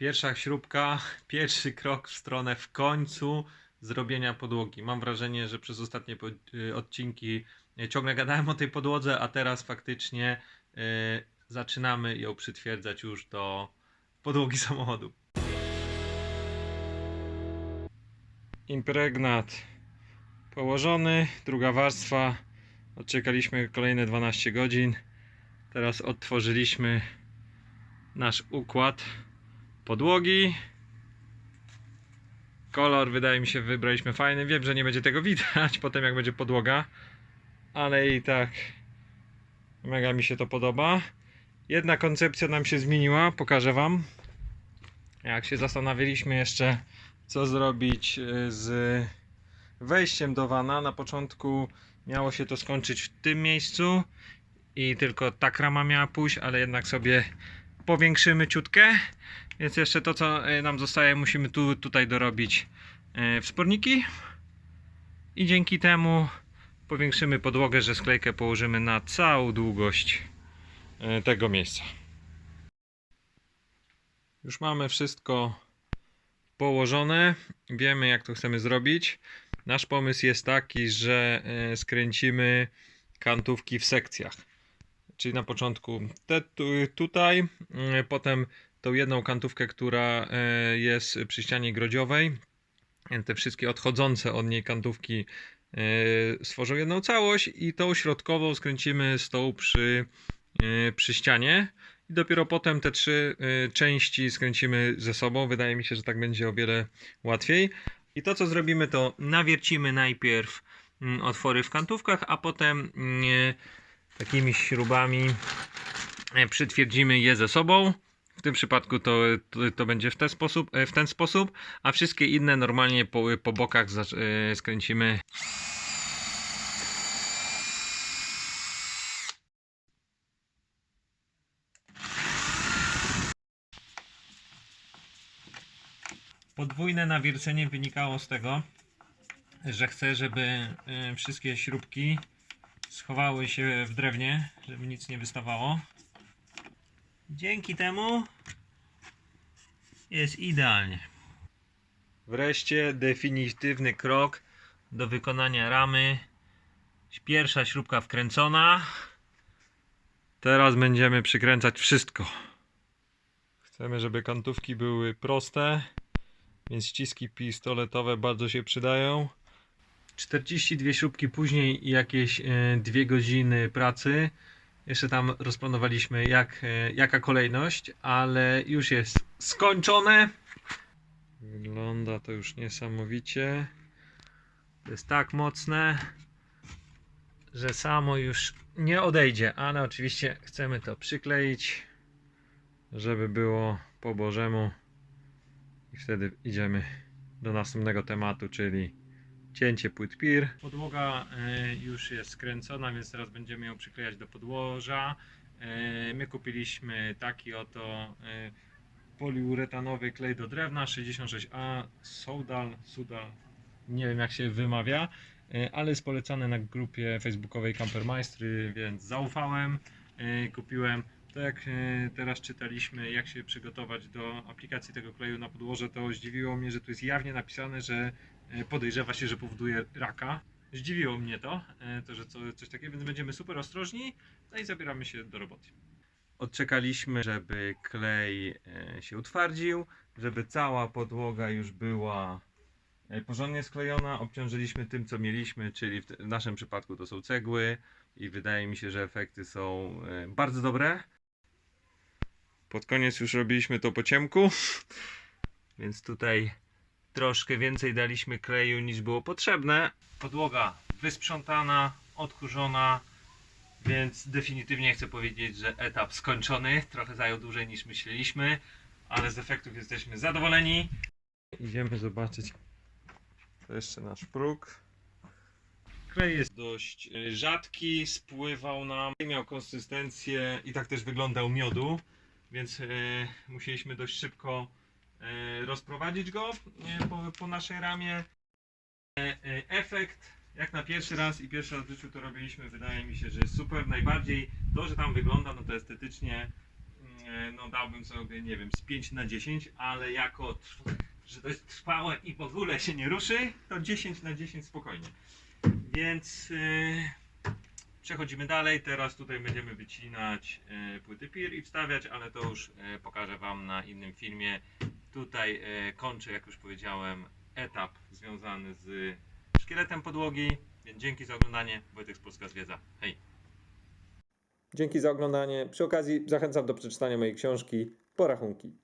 Pierwsza śrubka, pierwszy krok w stronę w końcu zrobienia podłogi. Mam wrażenie, że przez ostatnie y, odcinki y, ciągle gadałem o tej podłodze, a teraz faktycznie y, zaczynamy ją przytwierdzać już do podłogi samochodu. Impregnat położony, druga warstwa. Odczekaliśmy kolejne 12 godzin. Teraz odtworzyliśmy nasz układ podłogi. Kolor wydaje mi się wybraliśmy fajny. Wiem, że nie będzie tego widać potem jak będzie podłoga, ale i tak mega mi się to podoba. Jedna koncepcja nam się zmieniła, pokażę wam. Jak się zastanawialiśmy jeszcze co zrobić y, z wejściem do wana, na początku miało się to skończyć w tym miejscu i tylko ta krama miała pójść, ale jednak sobie powiększymy ciutkę. Więc jeszcze to, co e, nam zostaje, musimy tu, tutaj dorobić e, wsporniki. I dzięki temu powiększymy podłogę, że sklejkę położymy na całą długość e, tego miejsca. Już mamy wszystko położone. Wiemy, jak to chcemy zrobić. Nasz pomysł jest taki, że skręcimy kantówki w sekcjach. Czyli na początku te tu, tutaj, potem tą jedną kantówkę, która e, jest przy ścianie grodziowej. Te wszystkie odchodzące od niej kantówki e, stworzą jedną całość i tą środkową skręcimy z tą przy, e, przy ścianie. I dopiero potem te trzy części skręcimy ze sobą. Wydaje mi się, że tak będzie o wiele łatwiej. I to co zrobimy to nawiercimy najpierw mm, otwory w kantówkach, a potem mm, takimi śrubami przytwierdzimy je ze sobą. W tym przypadku to, to, to będzie w ten, sposób, e, w ten sposób, a wszystkie inne normalnie po, po bokach e, skręcimy. Podwójne nawiercenie wynikało z tego, że chcę, żeby e, wszystkie śrubki schowały się w drewnie, żeby nic nie wystawało. Dzięki temu jest idealnie. Wreszcie definitywny krok do wykonania ramy. Pierwsza śrubka wkręcona. Teraz będziemy przykręcać wszystko. Chcemy, żeby kantówki były proste, więc ściski pistoletowe bardzo się przydają. 42 śrubki później i jakieś 2 godziny pracy. Jeszcze tam rozplanowaliśmy jak, e, jaka kolejność, ale już jest skończone. Wygląda to już niesamowicie. To jest tak mocne, że samo już nie odejdzie, ale oczywiście chcemy to przykleić, żeby było po Bożemu. I wtedy idziemy do następnego tematu, czyli cięcie płyt PIR. Podłoga e, już jest skręcona, więc teraz będziemy ją przyklejać do podłoża. E, My kupiliśmy taki oto e, poliuretanowy klej do drewna 66A Soudal, Sudal, nie wiem jak się wymawia, ale jest polecany na grupie facebookowej Campermajstry, więc zaufałem, kupiłem. To jak e, teraz czytaliśmy, jak się przygotować do aplikacji tego kleju na podłoże, to zdziwiło mnie, że tu jest jawnie napisane, że e, podejrzewa się, że powoduje raka. Zdziwiło mnie to, e, to że co, coś takiego, więc będziemy super ostrożni, no i zabieramy się do roboty. Odczekaliśmy, żeby klej się utwardził, żeby cała podłoga już była porządnie sklejona. Obciążyliśmy tym, co mieliśmy, czyli w, naszym przypadku to są cegły i wydaje mi się, że efekty są bardzo dobre. Pod koniec już robiliśmy to po ciemku, więc tutaj troszkę więcej daliśmy kleju niż było potrzebne. Podłoga wysprzątana, odkurzona, więc definitywnie chcę powiedzieć, że etap skończony. Trochę zajął dłużej niż myśleliśmy, ale z efektów jesteśmy zadowoleni. Idziemy zobaczyć. To jeszcze nasz próg. Klej jest dość y, rzadki, spływał nam, miał konsystencję i tak też wyglądał miodu, więc y, musieliśmy dość szybko y, rozprowadzić go y, po, po naszej ramie. E, e, efekt, jak na pierwszy raz i pierwszy raz w życiu to robiliśmy, wydaje mi się, że jest super. Najbardziej to, że tam wygląda, no to estetycznie mm, e, no dałbym sobie, nie wiem, z 5 na 10, ale jako, że to jest trwałe i w ogóle się nie ruszy, to 10 na 10 spokojnie. Więc e, przechodzimy dalej. Teraz tutaj będziemy wycinać e, płyty PIR i wstawiać, ale to już e, pokażę Wam na innym filmie. Tutaj e, kończę, jak już powiedziałem, etap związany z szkieletem podłogi. Więc dzięki za oglądanie. Wojtek z Polska Zwiedza. Hej! Dzięki za oglądanie. Przy okazji zachęcam do przeczytania mojej książki Porachunki.